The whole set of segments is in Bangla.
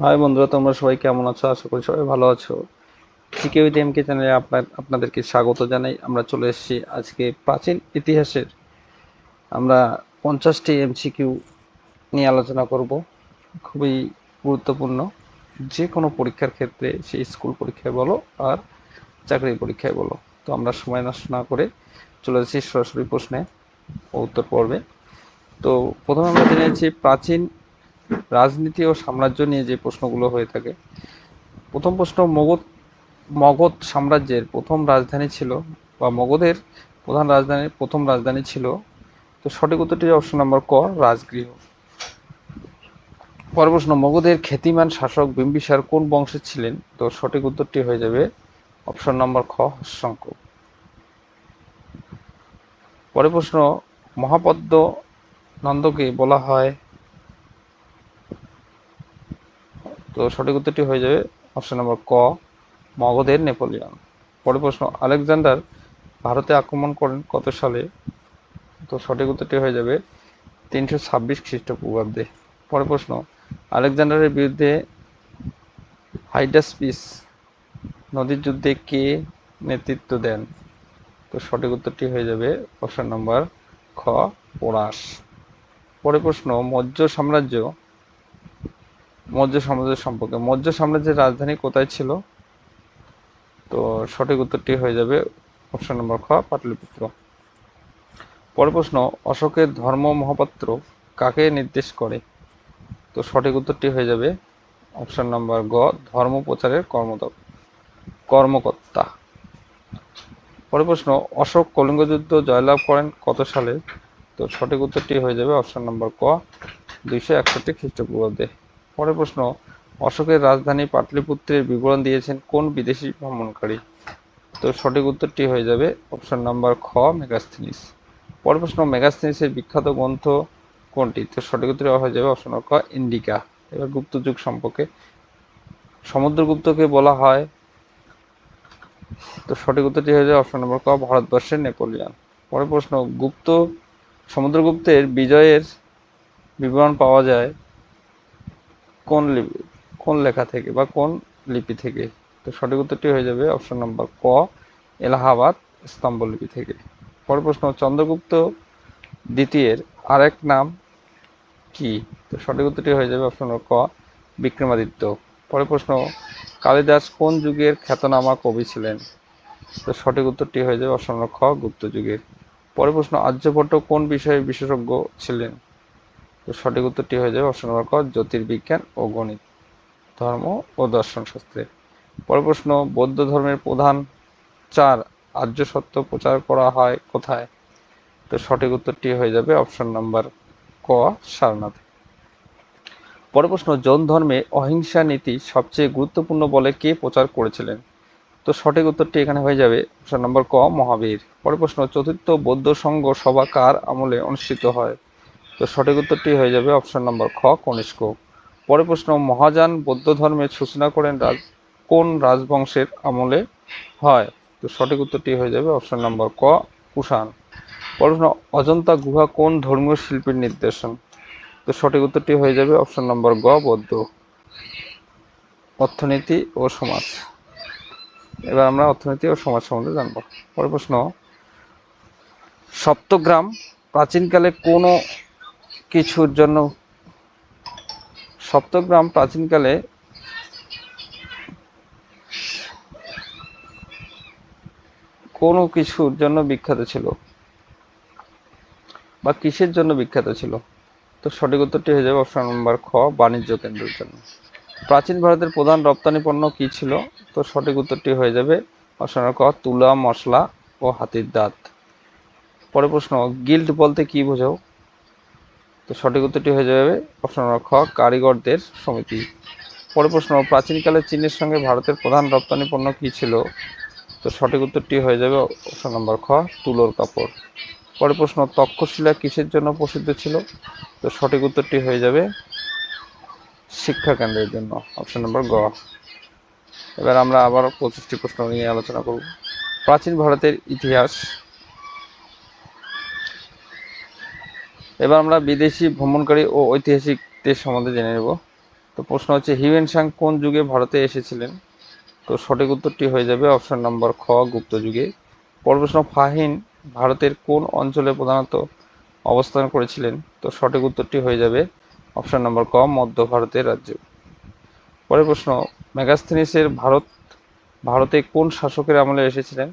হাই বন্ধুরা, তোমরা সবাই কেমন আছো? আশা করি সবাই ভালো আছো। সিকে উইথ এমকে চ্যানেলে আপনার, আপনাদেরকে স্বাগত জানাই। আমরা চলে এসেছি আজকে প্রাচীন ইতিহাসের। আমরা পঞ্চাশটি এমসিকিউ নিয়ে আলোচনা করব। খুবই গুরুত্বপূর্ণ। যে কোনো পরীক্ষার ক্ষেত্রে সেই স্কুল পরীক্ষায় বলো আর চাকরি পরীক্ষায় বলো। তো আমরা সময় নষ্ট না করে চলে এসেছি সরাসরি প্রশ্নে উত্তর পর্বে। তো প্রথমে আমরা জেনেছি প্রাচীন রাজনীতি ও সাম্রাজ্য নিয়ে যে প্রশ্নগুলো হয়ে থাকে। প্রথম প্রশ্ন, মগধ মগধ সাম্রাজ্যের প্রথম রাজধানী ছিল, বা মগধের প্রধান রাজধানীর প্রথম রাজধানী ছিল, তো সঠিক উত্তরটি অপশন নম্বর ক, রাজগৃহ। পরের প্রশ্ন, মগধের খ্যাতিমান শাসক বিম্বিসার কোন বংশে ছিলেন? তো সঠিক উত্তরটি হয়ে যাবে অপশন নম্বর খ হস্যঙ্ক পরের প্রশ্ন মহাপদ্ম নন্দকে বলা হয় তো সঠিক উত্তরটি হয়ে যাবে অপশন নম্বর ক, মগধের নেপোলিয়ন। পরের প্রশ্ন, আলেকজান্ডার ভারতে আক্রমণ করেন কত সালে? তো সঠিক উত্তরটি হয়ে যাবে তিনশো ছাব্বিশ খ্রিস্টপূর্বাব্দে। পরের প্রশ্ন, আলেকজান্ডারের বিরুদ্ধে হাইডাসপিস নদীর যুদ্ধে কে নেতৃত্ব দেন? তো সঠিক উত্তরটি হয়ে যাবে অপশন নম্বর খ পোরাস পরের প্রশ্ন, মৌর্য সাম্রাজ্য মৌর্য সাম্রাজ্য সম্পর্কে। মৌর্য সাম্রাজ্যের রাজধানী কোথায় ছিল? তো সঠিক উত্তরটি হয়ে যাবে অপশন নম্বর খ, পাটলিপুত্র। পরের প্রশ্ন, অশোকের ধর্ম মহাপাত্র কাকে নির্দেশ করে? তো সঠিক উত্তরটি হয়ে যাবে অপশন নম্বর গ, ধর্ম প্রচারের কর্মত কর্মকর্তা। পরের প্রশ্ন, অশোক কলিঙ্গ যুদ্ধ জয়লাভ করেন কত সালে? তো সঠিক উত্তরটি হয়ে যাবে অপশন নম্বর ক, দুইশো একষট্টি খ্রিস্টপূর্বাব্দে। পরের প্রশ্ন, অশোকের রাজধানী পাটলিপুত্রের বিবরণ দিয়েছেন কোন বিদেশি ভ্রমণকারী? তো সঠিক উত্তরটি হয়ে যাবে অপশন নাম্বার খ, মেগাস্থিনিস। পরের প্রশ্ন, মেগাস্থিনিসের বিখ্যাত গ্রন্থ কোনটি? তো সঠিক উত্তর হয়ে যাবে অপশন ক, ইন্ডিকা। এবার গুপ্ত যুগ সম্পর্কে। সমুদ্রগুপ্তকে বলা হয়। তো সঠিক উত্তরটি হয়ে যাবে অপশন নম্বর ক, ভারতবর্ষের নেপোলিয়ান। পরের প্রশ্ন, গুপ্ত, সমুদ্রগুপ্তের বিজয়ের বিবরণ পাওয়া যায় কোন লিপি, কোন লেখা থেকে বা কোন লিপি থেকে? তো সঠিক উত্তরটি হয়ে যাবে অপশন নম্বর ক, এলাহাবাদ স্তম্ভলিপি থেকে। পরের প্রশ্ন, চন্দ্রগুপ্ত দ্বিতীয়ের আরেক নাম কি? তো সঠিক উত্তরটি হয়ে যাবে অপশন ক, বিক্রমাদিত্য। পরের প্রশ্ন, কালিদাস কোন যুগের খ্যাতনামা কবি ছিলেন? তো সঠিক উত্তরটি হয়ে যাবে অপশন খ, গুপ্ত যুগের। পরের প্রশ্ন, আর্যভট্ট কোন বিষয়ে বিশেষজ্ঞ ছিলেন? তো সঠিক উত্তরটি হয়ে যাবে অপশন নম্বর ক, জ্যোতির্বিজ্ঞান ও গণিত, ধর্ম ও দর্শন শাস্ত্রে। পরের প্রশ্ন, বৌদ্ধ ধর্মের প্রধান চার আর্য সত্য প্রচার করা হয় কোথায়? তো সঠিক উত্তরটি হয়ে যাবে অপশন নাম্বার ক, সারনাথ। পরের প্রশ্ন, জৈন ধর্মে অহিংসা নীতি সবচেয়ে গুরুত্বপূর্ণ বলে কে প্রচার করেছিলেন? তো সঠিক উত্তরটি এখানে হয়ে যাবে অপশন নম্বর ক, মহাবীর। পরের প্রশ্ন, চতুর্থ বৌদ্ধ সংঘ সভা কার আমলে অনুষ্ঠিত হয়? তো সঠিক উত্তরটি হয়ে যাবে অপশন নম্বর খ, কনিষ্ক। পরে প্রশ্ন, মহাযান বৌদ্ধ ধর্মের সূচনা করেন রাজ, কোন রাজবংশের আমলে হয়? তো সঠিক উত্তরটি হয়ে যাবে অপশন নম্বর ক, কুষাণ। পরের প্রশ্ন, অজন্তা গুহা কোন ধর্মীয় শিল্পীর নির্দেশন? তো সঠিক উত্তরটি হয়ে যাবে অপশন নম্বর গ, বৌদ্ধ। অর্থনীতি ও সমাজ। এবার আমরা অর্থনীতি ও সমাজ সম্বন্ধে জানব। পরের প্রশ্ন, সপ্তগ্রাম প্রাচীনকালে কোনো কিছুর জন্য সপ্তগ্রাম প্রাচীনকালে কোনো কিছুর জন্য বিখ্যাত ছিল বা কিসের জন্য বিখ্যাত ছিল? তো সঠিক উত্তরটি হয়ে যাবে অপশন নম্বর খ, বাণিজ্য কেন্দ্রের জন্য। প্রাচীন ভারতের প্রধান রপ্তানি পণ্য কি ছিল? তো সঠিক উত্তরটি হয়ে যাবে অপশন ক, তুলা, মশলা ও হাতির দাঁত। পরে প্রশ্ন, গিল্ড বলতে কি বোঝাও? তো সঠিক উত্তরটি হয়ে যাবে অপশন নম্বর খ কারিগরদের সমিতি। পরে প্রশ্ন, প্রাচীনকালে চীনের সঙ্গে ভারতের প্রধান রপ্তানি পণ্য কী ছিল? তো সঠিক উত্তরটি হয়ে যাবে অপশন নম্বর খ, তুলোর কাপড়। পরে প্রশ্ন, তক্ষশিলা কিসের জন্য প্রসিদ্ধ ছিল? তো সঠিক উত্তরটি হয়ে যাবে শিক্ষা কেন্দ্রের জন্য অপশন নম্বর গ। এবার আমরা আবার পঁচিশটি প্রশ্ন নিয়ে আলোচনা করব। প্রাচীন ভারতের ইতিহাস এবার আমরা বিদেশি ভ্রমণকারী ও ঐতিহাসিকদের সম্বন্ধে জেনে নেব। তো প্রশ্ন হচ্ছে, হিউয়েন সাং কোন যুগে ভারতে এসেছিলেন? তো সঠিক উত্তরটি হয়ে যাবে অপশন নম্বর খ, গুপ্ত যুগে। পরের প্রশ্ন, ফাহিন ভারতের কোন অঞ্চলে প্রধানত অবস্থান করেছিলেন? তো সঠিক উত্তরটি হয়ে যাবে অপশন নম্বর ক, মধ্য ভারতের রাজ্য। পরের প্রশ্ন, মেগাস্থেনিসের ভারত, ভারতে কোন শাসকের আমলে এসেছিলেন?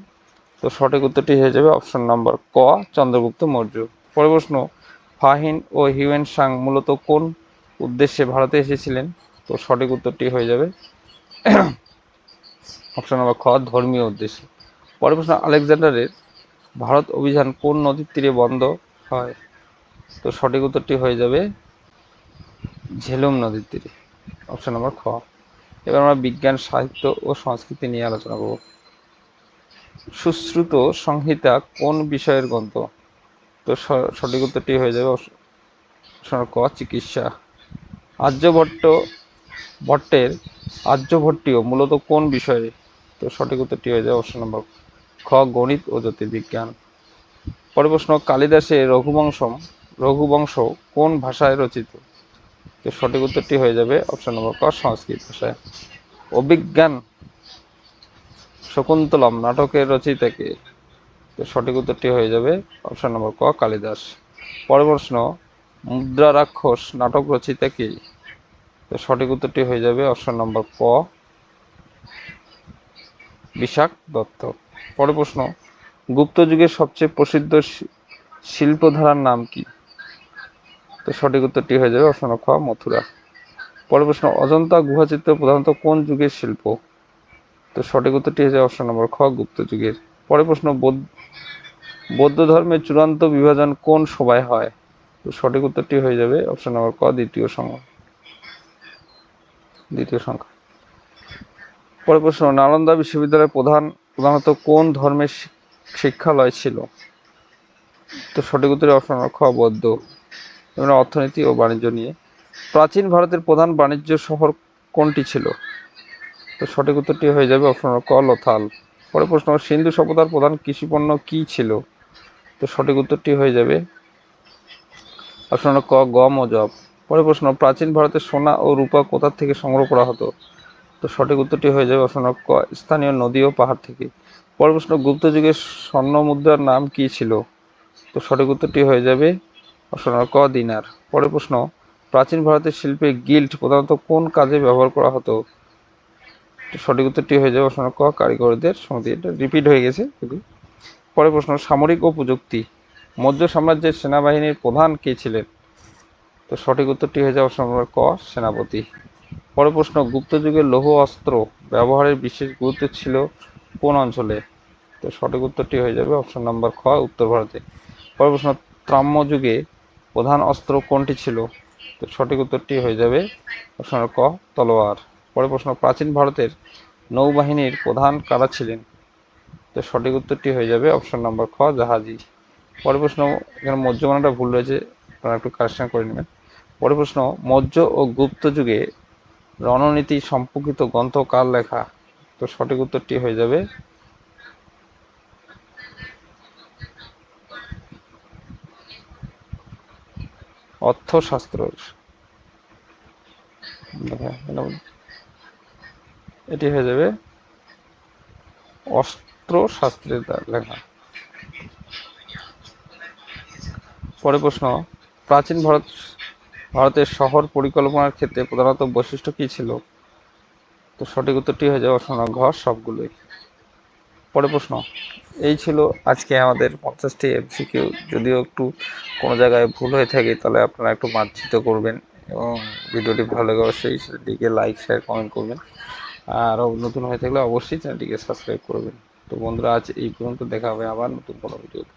তো সঠিক উত্তরটি হয়ে যাবে অপশন নম্বর ক, চন্দ্রগুপ্ত মৌর্য। পরের প্রশ্ন ফাহিন ও হিউয়েন সাং মূলত কোন উদ্দেশ্যে ভারতে এসেছিলেন? তো সঠিক উত্তরটি হয়ে যাবে। অপশন নম্বর খ, ধর্মীয় উদ্দেশ্যে। পরের প্রশ্ন, আলেকজান্ডারের ভারত অভিযান কোন নদীর তীরে বন্ধ হয়? তো সঠিক উত্তরটি হয়ে যাবে ঝেলুম নদীর তীরে। অপশন নম্বর খ। এবার আমরা বিজ্ঞান, সাহিত্য ও সংস্কৃতি নিয়ে আলোচনা করব। সুশ্রুত সংহিতা কোন বিষয়ের গ্রন্থ? তো সঠিক উত্তরটি হয়ে যাবে ক, চিকিৎসা। আর্যভট্ট ভট্টের আর্যভট্টীয় মূলত কোন বিষয়ে? তো সঠিক উত্তরটি হয়ে যাবে অপশন নম্বর খ, গণিত ও জ্যোতির্বিজ্ঞান। পরের প্রশ্ন কালিদাসের রঘুবংশম, রঘুবংশ কোন ভাষায় রচিত? তো সঠিক উত্তরটি হয়ে যাবে অপশন নম্বর ক, সংস্কৃত ভাষায়। অভিজ্ঞান শকুন্তলম নাটকের রচয়িতাকে তো সঠিক উত্তরটি হয়ে যাবে অপশন নম্বর ক, কালিদাস। পরের প্রশ্ন, মুদ্রা রাক্ষস নাটক রচিতা কে? তো সঠিক উত্তরটি হয়ে যাবে অপশন নম্বর ক বিশাখ দত্ত। পরের প্রশ্ন, গুপ্ত যুগের সবচেয়ে প্রসিদ্ধ শিল্পধারার নাম কি? তো সঠিক উত্তরটি হয়ে যাবে অপশন খ, মথুরা। পরের প্রশ্ন, অজন্তা গুহাচিত্র প্রধানত কোন যুগের শিল্প? তো সঠিক উত্তরটি হয়ে যাবে অপশন নম্বর খ, গুপ্ত যুগের। পরের প্রশ্ন, বৌদ্ধ- ধর্মের চূড়ান্ত বিভাজন কোন সভায় হয়? সঠিক উত্তরটি হয়ে যাবে অপশন নম্বর ক, দ্বিতীয় সংখ্যা দ্বিতীয় সংখ্যা। পরের প্রশ্ন, নালন্দা বিশ্ববিদ্যালয়ের প্রধান, প্রধানত কোন ধর্মের শিক্ষালয় ছিল? তো সঠিক উত্তরে অপশন খ বৌদ্ধ। অর্থনীতি ও বাণিজ্য নিয়ে। প্রাচীন ভারতের প্রধান বাণিজ্য শহর কোনটি ছিল? তো সঠিক উত্তরটি হয়ে যাবে অপশন ক, লোথাল। পরের প্রশ্ন, সিন্ধু সভ্যতার প্রধান কৃষিপণ্য কি ছিল? তো সঠিক উত্তরটি হয়ে যাবে। অপশন ক গম ও জব পরের প্রশ্ন, প্রাচীন ভারতের সোনা ও রূপা কোথা থেকে সংগ্রহ করা হতো? তো সঠিক উত্তরটি হয়ে যাবে অপশন ক, স্থানীয় নদী ও পাহাড় থেকে। পরের প্রশ্ন, গুপ্ত যুগের স্বর্ণ মুদ্রার নাম কি ছিল? তো সঠিক উত্তরটি হয়ে যাবে অপশন ক, দিনার। পরের প্রশ্ন, প্রাচীন ভারতের শিল্পে গিল্ড প্রধানত কোন কাজে ব্যবহার করা হতো? সঠিক উত্তরটি হয়ে যাবে নম্বর ক, কারিগরদের সমিতি এটা রিপিট হয়ে গেছে পরের প্রশ্ন, সামরিক ও প্রযুক্তি। মৌর্য সাম্রাজ্যের সেনাবাহিনীর প্রধান কে ছিলেন? তো সঠিক উত্তরটি হয়ে যাবে নম্বর ক, সেনাপতি। পরের প্রশ্ন, গুপ্ত যুগের লৌহ অস্ত্র ব্যবহারের বিশেষ গুরুত্ব ছিল কোন অঞ্চলে? তো সঠিক উত্তরটি হয়ে যাবে অপশন নম্বর খ, উত্তর ভারতে। পরের প্রশ্ন, ত্রাম্য যুগে প্রধান অস্ত্র কোনটি ছিল? তো সঠিক উত্তরটি হয়ে যাবে অপশন ক, তলোয়ার। পরের প্রশ্ন, প্রাচীন ভারতের নৌবাহিনীর প্রধান কারা ছিলেন? তো সঠিক উত্তরটি হয়ে যাবে অপশন নম্বর খ, জাহাজি। পরের প্রশ্ন, এখানে মৌর্যমানাটা ভুল রয়েছে, আপনারা একটু কারেকশন করে নেবেন। পরের প্রশ্ন, মৌর্য ও গুপ্ত যুগে রণনীতি সম্পর্কিত গ্রন্থ কার লেখা? তো সঠিক উত্তরটি হয়ে যাবে অর্থশাস্ত্র। এটি হয়ে যাবে অস্ত্রশাস্ত্রের দ্বারা লেখা। পরের প্রশ্ন, প্রাচীন ভারত, ভারতের শহর পরিকল্পনার ক্ষেত্রে প্রধানত বৈশিষ্ট্য কি ছিল? তো সঠিক উত্তরটি হয়ে যাবে অপশন ঘর সবগুলোই। পরের প্রশ্ন, এই ছিল আজকে আমাদের পঞ্চাশটি এমসিকিউ যদিও একটু কোনো জায়গায় ভুল হয়ে থাকে, তাহলে আপনারা একটু মার্জিত করবেন এবং ভিডিওটি ভালো লাগে অবশ্যই সেটিকে লাইক শেয়ার কমেন্ট করবেন। আরও নতুন হয়ে থাকলে অবশ্যই চ্যানেলটিকে সাবস্ক্রাইব করবেন। তো বন্ধুরা, আজ এই পর্যন্ত। দেখা হবে আবার নতুন কোনো ভিডিওতে